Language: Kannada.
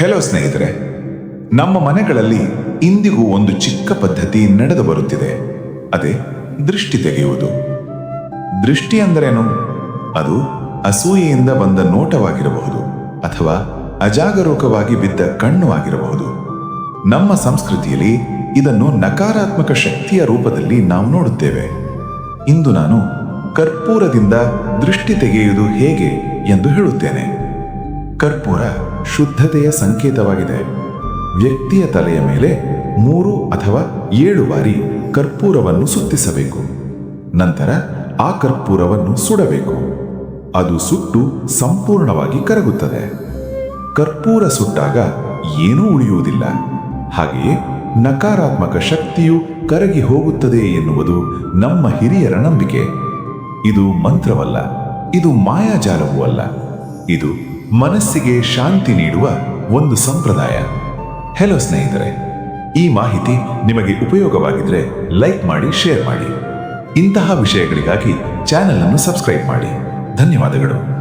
ಹೆಲೋ ಸ್ನೇಹಿತರೆ. ನಮ್ಮ ಮನೆಗಳಲ್ಲಿ ಇಂದಿಗೂ ಒಂದು ಚಿಕ್ಕ ಪದ್ಧತಿ ನಡೆದು ಬರುತ್ತಿದೆ. ಅದೇ ದೃಷ್ಟಿ ತೆಗೆಯುವುದು. ದೃಷ್ಟಿ ಅಂದರೇನು? ಅದು ಅಸೂಯೆಯಿಂದ ಬಂದ ನೋಟವಾಗಿರಬಹುದು ಅಥವಾ ಅಜಾಗರೂಕವಾಗಿ ಬಿದ್ದ ಕಣ್ಣು ಆಗಿರಬಹುದು. ನಮ್ಮ ಸಂಸ್ಕೃತಿಯಲ್ಲಿ ಇದನ್ನು ನಕಾರಾತ್ಮಕ ಶಕ್ತಿಯ ರೂಪದಲ್ಲಿ ನಾವು ನೋಡುತ್ತೇವೆ. ಇಂದು ನಾನು ಕರ್ಪೂರದಿಂದ ದೃಷ್ಟಿ ತೆಗೆಯುವುದು ಹೇಗೆ ಎಂದು ಹೇಳುತ್ತೇನೆ. ಕರ್ಪೂರ ಶುದ್ಧತೆಯ ಸಂಕೇತವಾಗಿದೆ. ವ್ಯಕ್ತಿಯ ತಲೆಯ ಮೇಲೆ ಮೂರು ಅಥವಾ ಏಳು ಬಾರಿ ಕರ್ಪೂರವನ್ನು ಸುತ್ತಿಸಬೇಕು. ನಂತರ ಆ ಕರ್ಪೂರವನ್ನು ಸುಡಬೇಕು. ಅದು ಸುಟ್ಟು ಸಂಪೂರ್ಣವಾಗಿ ಕರಗುತ್ತದೆ. ಕರ್ಪೂರ ಸುಟ್ಟಾಗ ಏನೂ ಉಳಿಯುವುದಿಲ್ಲ. ಹಾಗೆಯೇ ನಕಾರಾತ್ಮಕ ಶಕ್ತಿಯು ಕರಗಿ ಹೋಗುತ್ತದೆ ಎನ್ನುವುದು ನಮ್ಮ ಹಿರಿಯರ ನಂಬಿಕೆ. ಇದು ಮಂತ್ರವಲ್ಲ, ಇದು ಮಾಯಾಜಾಲವೂ ಅಲ್ಲ. ಇದು ಮನಸ್ಸಿಗೆ ಶಾಂತಿ ನೀಡುವ ಒಂದು ಸಂಪ್ರದಾಯ. ಹೆಲೋ ಸ್ನೇಹಿತರೆ, ಈ ಮಾಹಿತಿ ನಿಮಗೆ ಉಪಯೋಗವಾಗಿದ್ರೆ ಲೈಕ್ ಮಾಡಿ, ಶೇರ್ ಮಾಡಿ. ಇಂತಹ ವಿಷಯಗಳಿಗಾಗಿ ಚಾನೆಲ್ ಅನ್ನು ಸಬ್ಸ್ಕ್ರೈಬ್ ಮಾಡಿ. ಧನ್ಯವಾದಗಳು.